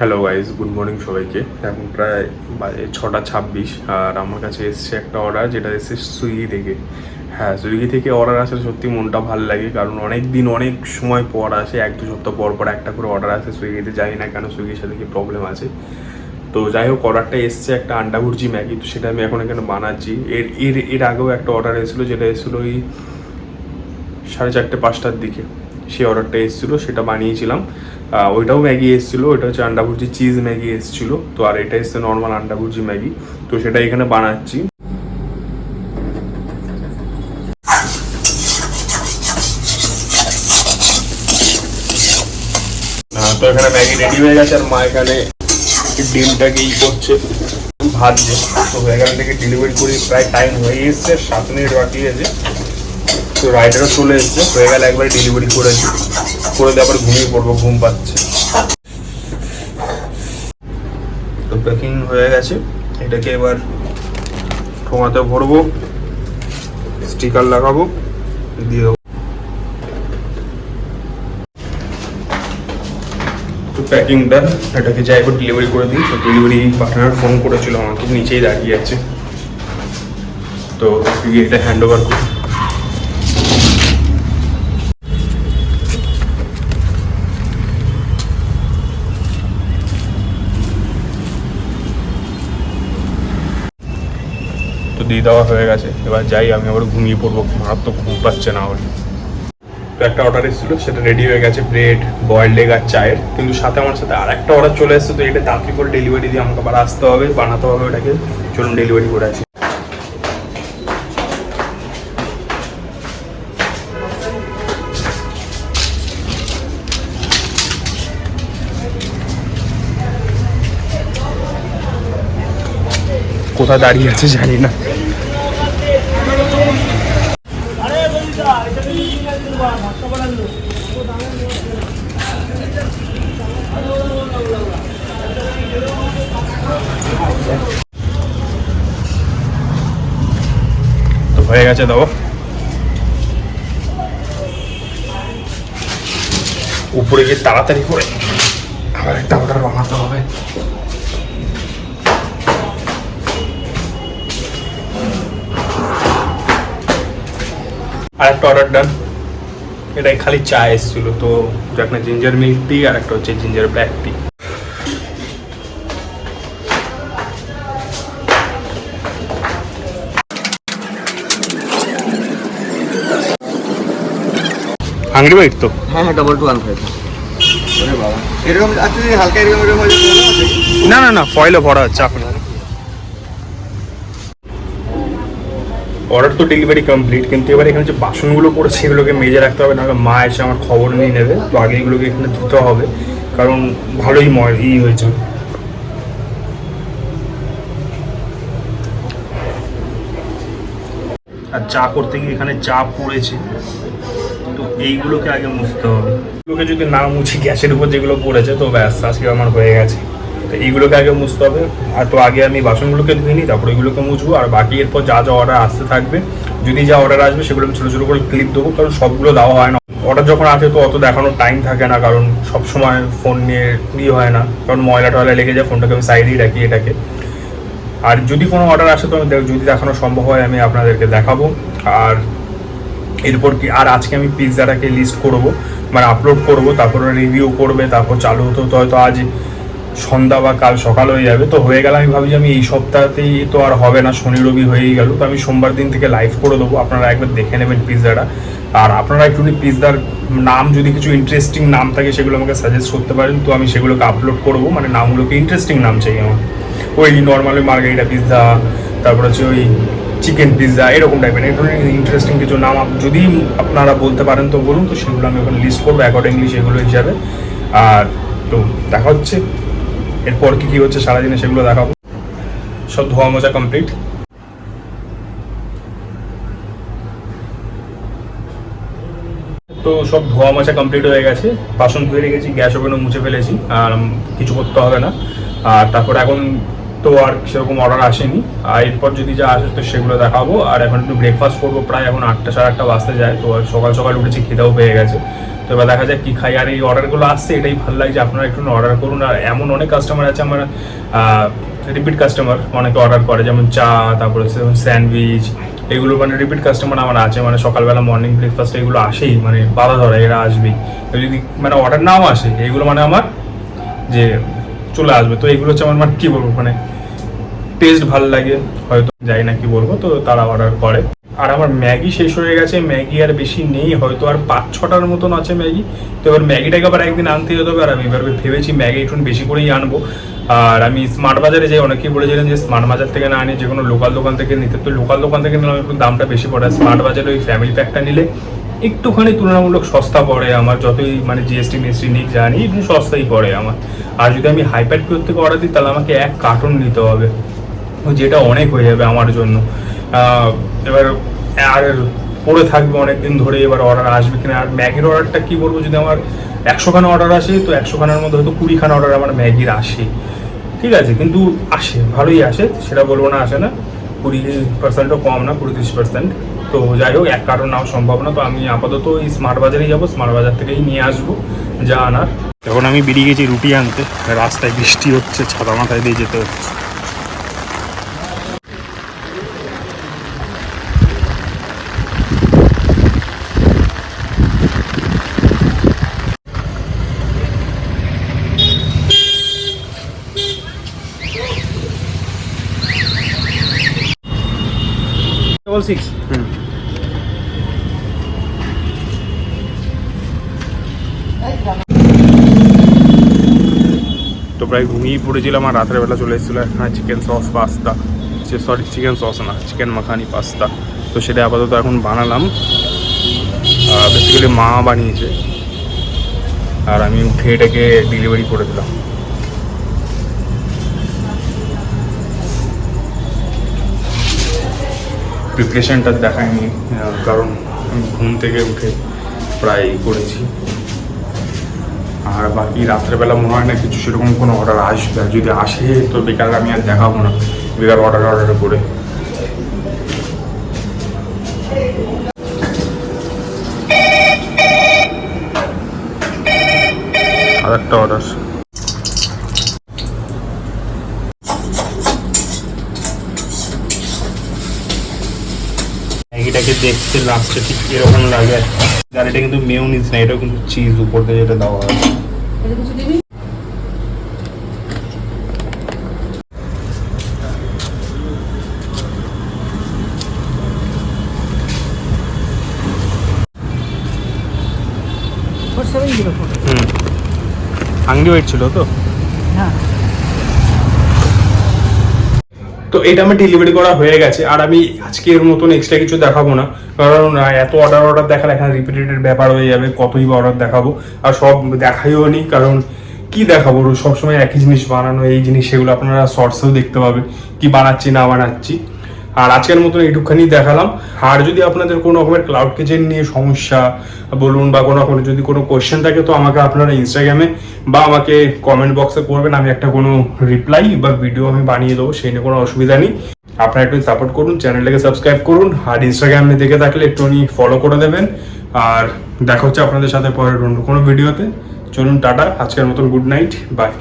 Hello guys good morning সবাইকে। এখন প্রায় ছটা ছাব্বিশ, আর আমার কাছে এসছে একটা অর্ডার যেটা এসছে সুইগি থেকে। হ্যাঁ সুইগি থেকে অর্ডার আসলে সত্যি মনটা ভালো লাগে, কারণ অনেক দিন, অনেক সময় পর আসে, এক দু সপ্তাহ পর পর একটা করে অর্ডার আসে সুইগিতে জানি না কেন সুইগির সাথে কি প্রবলেম আছে। তো যাই হোক অর্ডারটা এসছে একটা আন্ডা ভুর্জি ম্যাগি, তো সেটা আমি এখন এখানে বানাচ্ছি। এর এর এর আগেও একটা অর্ডার এসেছিল, যেটা এসেছিল ওই সাড়ে চারটে পাঁচটার দিকে। সেই অর্ডারটা এসেছিল, সেটা বানিয়েছিলাম। ওইটাও ম্যাগি এসেছিল, ওইটা হচ্ছে আন্ডা ভুর্জি চিজ ম্যাগি এসেছিল। তো আর এটা এসছে নর্মাল আন্ডা ম্যাগি। তো সেটা এখানে বানাচ্ছি। তো এখানে ম্যাগি রেডি হয়ে গেছে আর মা এখানে ডিমটাকে ই করছে, ভাজছে। তো এখান থেকে ডেলিভারি করি, প্রায় টাইম হয়ে এসছে, সাত মিনিট বাকি আছে। তো রাইডারও চলে এসছে। হয়ে গেলে একবার ডেলিভারি করে দিই করে দিয়ে আবার ঘুমিয়ে পড়ব, ঘুম পাচ্ছে। তো প্যাকিং হয়ে গেছে। এটাকে এবার ঠোঙাতে ভরবো স্টিকার লাগাবো, দিয়ে দেবো। তো প্যাকিংটা এটাকে যাই একবার ডেলিভারি করে দিই। তো ডেলিভারি পার্টনার ফোন করেছিল আমাকে, নিচেই দাঁড়িয়ে আছে। তো এটা হ্যান্ড ওভার করি দিয়ে দেওয়া হয়ে গেছে। এবার যাই, আমি আবার ঘুমিয়ে পড়ব। মারাত্মক ঘুম পাচ্ছে না হলে তো একটা অর্ডার এসেছিল, সেটা রেডি হয়ে গেছে ব্রেড বয়েলড এগ আর চায়ের। কিন্তু সাথে আমার সাথে আর একটা অর্ডার চলে এসেছে, তো এটা তাড়াতাড়ি করে ডেলিভারি দিয়ে আমাকে আবার আসতে হবে, বানাতে হবে ওটাকে? চলুন ডেলিভারি করে আসি। কোথায় দাঁড়িয়ে আছে জানি না। হয়ে গেছে, দাও। উপরে গিয়ে তাড়াতাড়ি করে আবার একটা অর্ডার বানাতে হবে। আর একটা অর্ডার ডান এটাই খালি চা এসেছিল, তো একটা জিঞ্জার মিল্ক টি আর একটা হচ্ছে ginger black tea hungry bite তো? হ্যাঁ হ্যাঁ ডবল টু ওয়ান ফাইভ এরকম আচ্ছা হালকা এরকম এরকম হয়ে না না না ফয়েলে ভরা আছে এখন অর্ডার তো ডেলিভারি কমপ্লিট কিন্তু এবার এখানে যে বাসনগুলো পড়েছে এগুলোকে মেজে রাখতে হবে নাহলে মা এসে আমার খবর নিয়ে নেবে তো আগে এগুলোকে এখানে ধুতে হবে কারণ ভালোই ময় ই হয়েছে। আর চা করতে গিয়ে এখানে চা পড়েছে। তো এইগুলোকে আগে মুছতে হবে। এগুলোকে যদি না মুছি গ্যাসের উপর যেগুলো পড়েছে, তো ব্যাস, আজকে আমার হয়ে গেছে। তো এইগুলোকে আগে মুছতে হবে। আর তো আগে আমি বাসনগুলোকে ধুয়ে নিই, তারপর এগুলোকে মুছবো। আর বাকি এরপর যা যা অর্ডার আসতে থাকবে, যদি যা অর্ডার আসবে, সেগুলো আমি ছোটো ছোটো করে ক্লিপ দেবো, কারণ সবগুলো দেওয়া হয় না। অর্ডার যখন আসে, তো অত দেখানোর টাইম থাকে না, কারণ সব সময় ফোন নিয়ে ইয়ে হয় না। কারণ ময়লা টয়লা লেগে যায় ফোনটাকে আমি সাইডেই রাখি এটাকে। আর যদি কোনো অর্ডার আসে, তো আমি যদি দেখানো সম্ভব হয়, আমি আপনাদেরকে দেখাবো। আর এরপর কি, আর আজকে আমি পিৎজাটাকে লিস্ট করব মানে আপলোড করব, তারপরে রিভিউ করবে, তারপর চালু হতে হতে হয়তো আজ সন্ধ্যা বা কাল সকাল হয়ে যাবে, তো হয়ে গেলে আমি ভাবি আমি এই সপ্তাহতেই তো আর হবে না, শনি রবি হয়েই গেল, তো আমি সোমবার দিন থেকে লাইভ করে দেবো, আপনারা একবার দেখে নেবেন পিৎজাটা আর আপনারা একটু পিৎজার নাম যদি কিছু ইন্টারেস্টিং নাম থাকে সেগুলো আমাকে সাজেস্ট করতে পারেন, তো আমি সেগুলোকে আপলোড করব মানে নামগুলোকে ইন্টারেস্টিং নাম চাই আমার। ওই নর্মালি মার্গারিটা পিৎজা তারপর হচ্ছে ওই চিকেন পিৎজা এরকম টাইপের এই ধরনের ইন্টারেস্টিং কিছু নাম যদি আপনারা বলতে পারেন তো বলুন, তো সেগুলো আমি ওখানে লিস্ট করব অ্যাকর্ডিংলি সেগুলো হিসাবে আর তো দেখা হচ্ছে। এরপর কি কি হচ্ছে সারাদিনে সেগুলো দেখাবো। সব ধোয়া মোজা কমপ্লিট তো সব ধোয়া মোছা কমপ্লিট হয়ে গেছে। বাসন ধুয়ে রেখেছি, গ্যাস ওভেনও মুছে ফেলেছি, আর কিছু করতে হবে না। আর তারপর এখন তো আর সেরকম অর্ডার আসেনি। আর এরপর যদি যা আসে তো সেগুলো দেখাবো। আর এখন একটু ব্রেকফাস্ট করব, প্রায় এখন আটটা সাড়ে আটটা বাজতে যায়। তো সকাল সকাল উঠেছি, খিদেও পেয়ে গেছে। তো এবার দেখা যাক কী খাই। আর এই অর্ডারগুলো আসছে, এটাই ভালো লাগছে। আপনারা একটু অর্ডার করুন। আর এমন অনেক কাস্টমার আছে আমার রিপিট কাস্টমার অনেকে অর্ডার করে। যেমন চা, তারপরে স্যান্ডউইচ এগুলো মানে রিপিট কাস্টমার আমার আছে। মানে সকালবেলা মর্নিং ব্রেকফাস্ট এগুলো আসেই। মানে বাধা ধরা, এরা আসবেই। যদি মানে অর্ডার নাও আসে, এগুলো মানে আমার যে চলে আসবে। তো এগুলো হচ্ছে আমার মানে কী বলব মানে টেস্ট ভালো লাগে, হয়তো জানি না কি বলব, তো তারা অর্ডার করে। আর আমার ম্যাগি শেষ হয়ে গেছে, ম্যাগি আর বেশি নেই, হয়তো আর পাঁচ ছটার মতন আছে ম্যাগি। তো এবার ম্যাগিটাকে আবার একদিন আনতে যেতে হবে, আর আমি এবার ভেবেছি ম্যাগি একটু বেশি করেই আনব। আর আমি স্মার্ট বাজারে যাই, অনেকেই বলেছিলেন যে স্মার্ট বাজার থেকে না আনি, যে কোনো লোকাল দোকান থেকে নিতে। তো লোকাল দোকান থেকে নিলে একটু দামটা বেশি পড়ে স্মার্ট বাজারে ওই ফ্যামিলি প্যাকটা নিলে একটুখানি তুলনামূলক সস্তা পড়ে আমার, যতই মানে জিএসটি মিএসটি নিক জানি একটু সস্তাই পড়ে আমার। আর যদি আমি হাইপ্যাড পিওর থেকে অর্ডার দিই, তাহলে আমাকে এক কার্টুন নিতে হবে। যেটা অনেক হয়ে যাবে আমার জন্য। এবার আর পড়ে থাকবে অনেক দিন ধরে, এবার অর্ডার আসবে কিনা। আর ম্যাগির অর্ডারটা কি বলব, যদি আমার একশোখানা অর্ডার আসে, তো একশোখানার মধ্যে হয়তো কুড়িখানা অর্ডার আমার ম্যাগির আসে। ঠিক আছে, কিন্তু আসে, ভালোই আসে। সেটা বলব না, আসে না। কুড়ি পার্সেন্টও কম না কুড়ি তিরিশ পার্সেন্ট তো যাই হোক, এক কারণ নেওয়া সম্ভব না, তো আমি আপাতত এই স্মার্ট বাজারেই যাব স্মার্ট বাজার থেকেই নিয়ে আসব, যা আনার। এখন আমি বেরিয়ে গেছি রুটি আনতে, রাস্তায় বৃষ্টি হচ্ছে, ছাতা মাথায় দিয়ে যেতে হচ্ছে। ডবল সিক্স তো প্রায় ঘুমিয়েই পড়েছিলাম আর রাতের বেলা চলে এসেছিল এখানে chicken sauce pasta sorry chicken sauce না চিকেন মাখানি পাস্তা তো সেটা আপাতত এখন বানালাম। বেসিক্যালি মা বানিয়েছে। আর আমি উঠে এটাকে ডেলিভারি করে দিলাম। প্রিপারেশনটা দেখায়নি আহ, কারণ ঘুম থেকে উঠে প্রায় করেছি। আর বাকি রাত্রেবেলা মনে হয় না কিছু সেরকম কোনো অর্ডার আসবে। আর যদি আসে তো বেকার আমি আর দেখাবো না। বেকার অর্ডার অর্ডার করে। আর একটা অর্ডার ম্যাগিটাকে দেখতে লাস্টে ঠিক এরকম লাগে। আর এটা কিন্তু মেয়নিজ না এটা কিন্তু চিজ উপর দিয়ে যেটা দেওয়া হয়। হাঙ্গি ওয়েট ছিল তো? তো এটা আমার ডেলিভারি করা হয়ে গেছে। আর আমি আজকে এর মতন এক্সট্রা কিছু দেখাবো না। কারণ এত অর্ডার অর্ডার দেখার এখানে রিপিটেডের ব্যাপার হয়ে যাবে, কতই বা অর্ডার দেখাবো। আর সব দেখাইও নি, কারণ কি দেখাবো? সবসময় একই জিনিস বানানো, এই জিনিস, সেগুলো আপনারা শর্টসেও দেখতে পাবে কি বানাচ্ছি, না বানাচ্ছি। আর আজকের মতন এইটুখানি দেখালাম। আর যদি আপনাদের কোনো রকমের ক্লাউড কিচেন নিয়ে সমস্যা বলুন বা কোনো রকমের যদি কোনো কোয়েশ্চেন থাকে, তো আমাকে আপনারা ইনস্টাগ্রামে বা আমাকে কমেন্ট বক্সে করবেন। আমি একটা কোনো রিপ্লাই বা ভিডিও আমি বানিয়ে দেবো, সেই নিয়ে কোনো অসুবিধা নেই। আপনারা একটু সাপোর্ট করুন চ্যানেলটাকে সাবস্ক্রাইব করুন, আর ইনস্টাগ্রামে দেখে থাকলে একটুখানি ফলো করে দেবেন। আর দেখা হচ্ছে আপনাদের সাথে পরের অন্য কোনো ভিডিওতে চলুন, টাটা, আজকের মতন গুড নাইট বাই